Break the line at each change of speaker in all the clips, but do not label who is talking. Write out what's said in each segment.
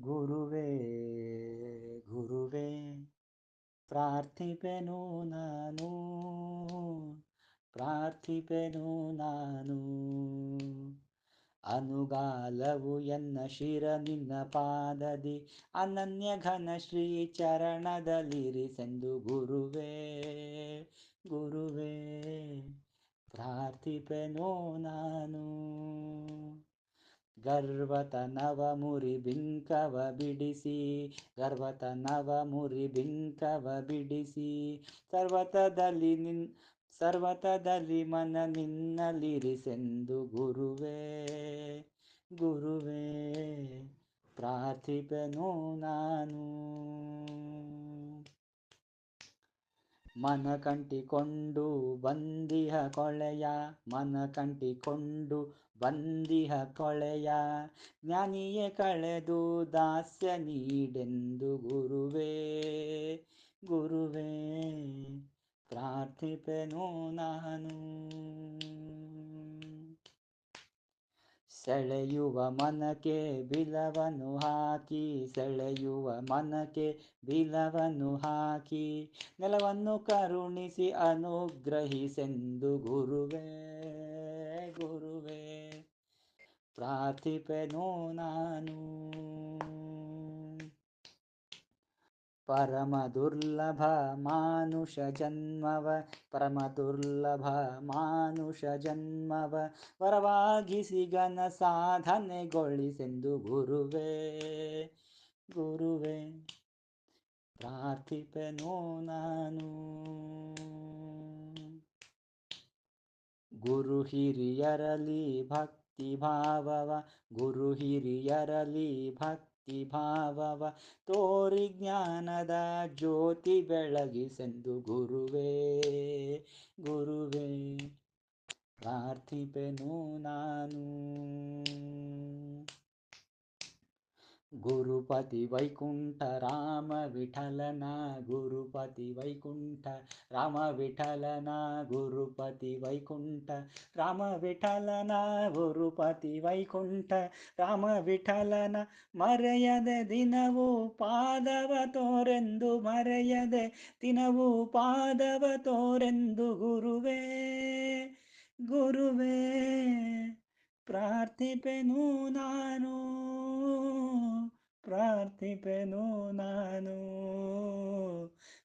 ಗುರುವೇ ಗುರುವೇ, ಪ್ರಾರ್ಥಿಪೆನು ನಾನು ಪ್ರಾರ್ಥಿಪೆನು ನಾನು. ಅನುಗಾಲವು ಎನ್ನ ಶಿರ ನಿನ್ನ ಪಾದದಿ, ಅನನ್ಯ ಘನ ಶ್ರೀ ಚರಣದಲ್ಲಿರಿಸೆಂದು ಗುರುವೇ ಗುರುವೇ, ಪ್ರಾರ್ಥಿಪೆನೋ ನಾನು. ಗರ್ವತನವ ಮುರಿ ಬಿಂಕವ ಬಿಡಿಸಿ ಗರ್ವತನವ ಮುರಿ ಬಿಂಕವ ಬಿಡಿಸಿ, ಸರ್ವತದಲ್ಲಿ ನಿನ್, ಸರ್ವತದಲ್ಲಿ ಮನ ನಿನ್ನಲ್ಲಿರಿಸೆಂದು ಗುರುವೇ ಗುರುವೇ, ಪ್ರಾರ್ಥಿಪೆನು ನಾನು. ಮನ ಕಂಟಿಕೊಂಡು ಬಂದಿಹ ಕೊಳೆಯ, ಮನ ಕಂಟಿಕೊಂಡು ಬಂದಿಹ ಕೊಳೆಯ, ಜ್ಞಾನಿಯೇ ಕಳೆದು ದಾಸ್ಯ ನೀಡೆಂದು ಗುರುವೇ. ಗುರುವೇ, ಪ್ರಾರ್ಥಿಪೆನು ನಾನು. ಸೆಳೆಯುವ ಮನಕ್ಕೆ ಬಿಲವನ್ನು ಹಾಕಿ, ಸೆಳೆಯುವ ಮನಕ್ಕೆ ಬಿಲವನ್ನು ಹಾಕಿ, ನೆಲವನ್ನು ಕರುಣಿಸಿ ಅನುಗ್ರಹಿಸೆಂದು ಗುರುವೇ ಗುರುವೇ. ಪ್ರಾರ್ಥಿಪೆನು ನಾನು. ಪರಮ ದುರ್ಲಭ ಮಾನುಷ ಜನ್ಮವ, ಪರಮ ದುರ್ಲಭ ಮಾನುಷ ಜನ್ಮವ, ವರವಾಗಿಸಿ ಘನ ಸಾಧನೆಗೊಳಿಸೆಂದು ಗುರುವೇ ಗುರುವೇ. ಪ್ರಾರ್ಥಿಪೆನೋ ನಾನು. ಗುರು ಹಿರಿಯರಲಿ ಭಕ್ತಿ ಭಾವವ ಗುರು ಹಿರಿಯರಲಿ ಭಕ್ತಿ ಭಾವವ ತೋರಿ ಜ್ಞಾನದ ಜ್ಯೋತಿ ಬೆಳಗಿಸೆಂದು ಗುರುವೇ ಗುರುವೇ ಪ್ರಾರ್ಥಿಪೆನು ನಾನು. ಗುರುಪತಿ ವೈಕುಂಠ ರಾಮ ವಿಠಲನ ಗುರುಪತಿ ವೈಕುಂಠ ರಾಮ ವಿಠಲನ ಗುರುಪತಿ ವೈಕುಂಠ ರಾಮ ವಿಠಲನ ಗುರುಪತಿ ವೈಕುಂಠ ರಾಮ ವಿಠಲನ ಮರೆಯದೆ ದಿನವೂ ಪಾದವ ತೋರೆಂದು ಮರೆಯದೆ ದಿನವೂ ಪಾದವ ತೋರೆಂದು ಗುರುವೇ ಗುರುವೇ ಪ್ರಾರ್ಥಿಪೆನು ನಾನು ಪ್ರಾರ್ಥಿಪೆನು ನಾನು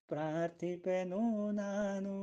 ಪ್ರಾರ್ಥಿಪೆನು ನಾನು.